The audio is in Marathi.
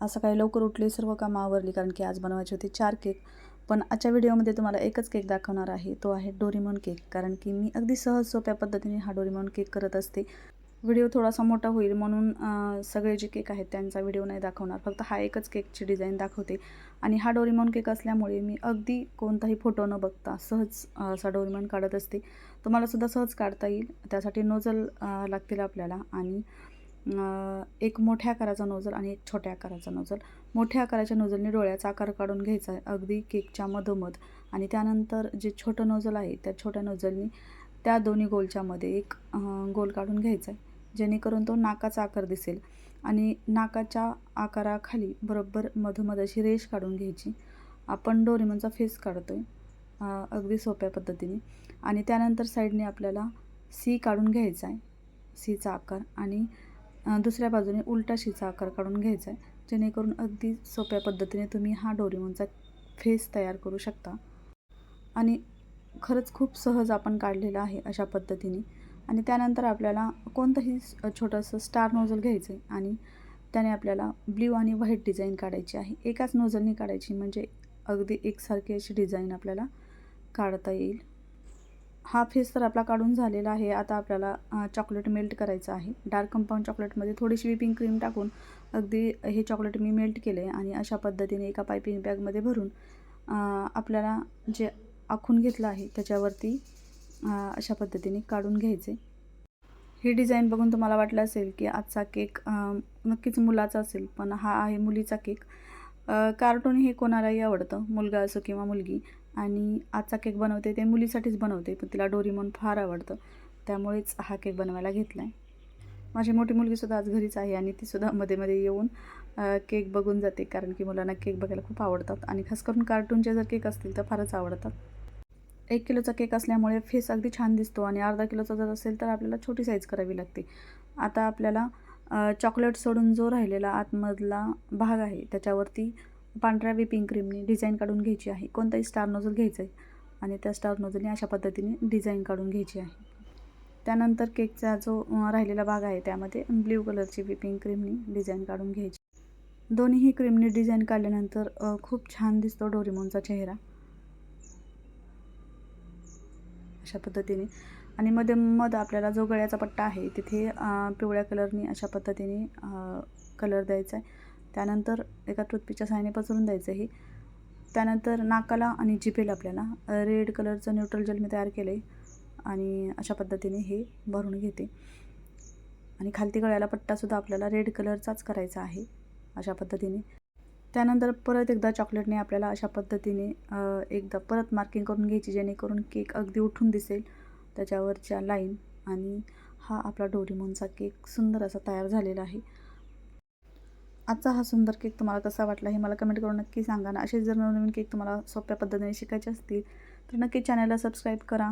असं काही लवकर उठले सर्व कामं आवरली कारण की आज बनवायचे होते चार केक. पण आजच्या व्हिडिओमध्ये तुम्हाला एकच केक दाखवणार आहे तो आहे डोरीमॉन केक. कारण की मी अगदी सहज सोप्या पद्धतीने हा डोरीमॉन केक करत असते. व्हिडिओ थोडासा मोठा होईल म्हणून सगळे जे केक आहेत त्यांचा व्हिडिओ नाही दाखवणार. फक्त हा एकच केकची डिझाईन दाखवते. आणि हा डोरीमॉन केक असल्यामुळे मी अगदी कोणताही फोटो न बघता सहज असा डोरीमॉन काढत असते. तुम्हालासुद्धा सहज काढता येईल. त्यासाठी नोजल लागतील आपल्याला. आणि एक मोठ्या आकाराचा नोजल आणि एक छोट्या आकाराचा नोजल मोठ्या आकाराच्या नोजलने डोळ्याचा आकार काढून घ्यायचा आहे अगदी केकच्या मधोमध. आणि त्यानंतर जे छोटं नोजल आहे त्या छोट्या नोजलनी त्या दोन्ही गोलच्यामध्ये एक गोल काढून घ्यायचा आहे. जेणेकरून तो नाकाचा आकार दिसेल. आणि नाकाच्या आकाराखाली बरोबर मधोमध अशी रेष काढून घ्यायची. आपण डोरेमनचा फेस काढतो आहे अगदी सोप्या पद्धतीने. आणि त्यानंतर साईडने आपल्याला सी काढून घ्यायचा आहे. सीचा आकार. आणि दुसऱ्या बाजूने उलटा शिचा आकार काढून घ्यायचा आहे. जेणेकरून अगदी सोप्या पद्धतीने तुम्ही हा डोरेमोनचा फेस तयार करू शकता. आणि खरंच खूप सहज आपण काढलेला आहे अशा पद्धतीने. आणि त्यानंतर आपल्याला कोणतंही छोटंसं स्टार नोझल घ्यायचं आहे आणि त्याने आपल्याला ब्ल्यू आणि व्हाईट डिझाईन काढायची आहे. एकाच नोझलनी काढायची म्हणजे अगदी एकसारखी अशी डिझाईन आपल्याला काढता येईल. हा फेस तर आपला काढून झालेला आहे. आता आपल्याला चॉकलेट मेल्ट करायचं आहे. डार्क कंपाऊंड चॉकलेटमध्ये थोडीशी विपिंग क्रीम टाकून अगदी हे चॉकलेट मी मेल्ट केले आणि अशा पद्धतीने एका पायपिंग बॅगमध्ये भरून आपल्याला जे आखून घेतलं आहे त्याच्यावरती अशा पद्धतीने काढून घ्यायचे. ही डिझाईन बघून तुम्हाला वाटलं असेल की आजचा केक नक्कीच मुलाचा असेल पण हा आहे मुलीचा केक कार्टून हे कोणालाही आवडतं मुलगा असो किंवा मुलगी. आणि आजचा केक बनवते ते मुलीसाठीच बनवते पण तिला डोरीमॉन फार आवडतं. त्यामुळेच हा केक बनवायला घेतला आहे माझी मोठी मुलगीसुद्धा आज घरीच आहे आणि तीसुद्धा मध्ये मध्ये येऊन केक बघून जाते कारण की मुलांना केक बघायला खूप आवडतात. आणि खास करून कार्टूनचे जर केक असतील तर फारच आवडतात. एक किलोचा केक असल्यामुळे फेस अगदी छान दिसतो आणि अर्धा किलोचा जर असेल तर आपल्याला छोटी साईज करावी लागते. आता आपल्याला चॉकलेट सोडून जो राहिलेला आतमधला भाग आहे त्याच्यावरती पांढऱ्या विपिंग क्रीमने डिझाईन काढून घ्यायची आहे. कोणताही स्टार नोजल घ्यायचा आहे आणि त्या स्टार नोजलने अशा पद्धतीने डिझाईन काढून घ्यायची आहे. त्यानंतर केकचा जो राहिलेला भाग आहे त्यामध्ये ब्ल्यू कलरची विपिंग क्रीमनी डिझाईन काढून घ्यायची. दोन्हीही क्रीमने डिझाईन काढल्यानंतर खूप छान दिसतो डोरीमोनचा चेहरा. अशा पद्धतीने. आणि मध्ये मध आपल्याला जो गळ्याचा पट्टा आहे तिथे पिवळ्या कलरनी अशा पद्धतीने कलर द्यायचा आहे त्यानंतर एका टूथपिकच्या साहाय्याने पसरून द्यायचं हे. त्यानंतर नाकाला आणि जिभेला आपल्याला रेड कलरचं न्यूट्रल जेल मी तयार केलं आहे आणि अशा पद्धतीने हे भरून घेते. आणि खालती गळ्याला पट्टासुद्धा आपल्याला रेड कलरचाच करायचा आहे अशा पद्धतीने. त्यानंतर परत एकदा चॉकलेटने आपल्याला अशा पद्धतीने एकदा परत मार्किंग करून घ्यायची जेणेकरून केक अगदी उठून दिसेल त्याच्यावरच्या लाईन. आणि हा आपला डोरीमोनचा केक सुंदर असा तयार झालेला आहे. आजचा हा सुंदर केक तुम्हाला कसा वाटला हे मला कमेंट करून नक्की सांगा ना. असे जर नवनवीन केक तुम्हाला सोप्या पद्धतीने शिकायचे असतील तर नक्की चॅनलला सबस्क्राईब करा.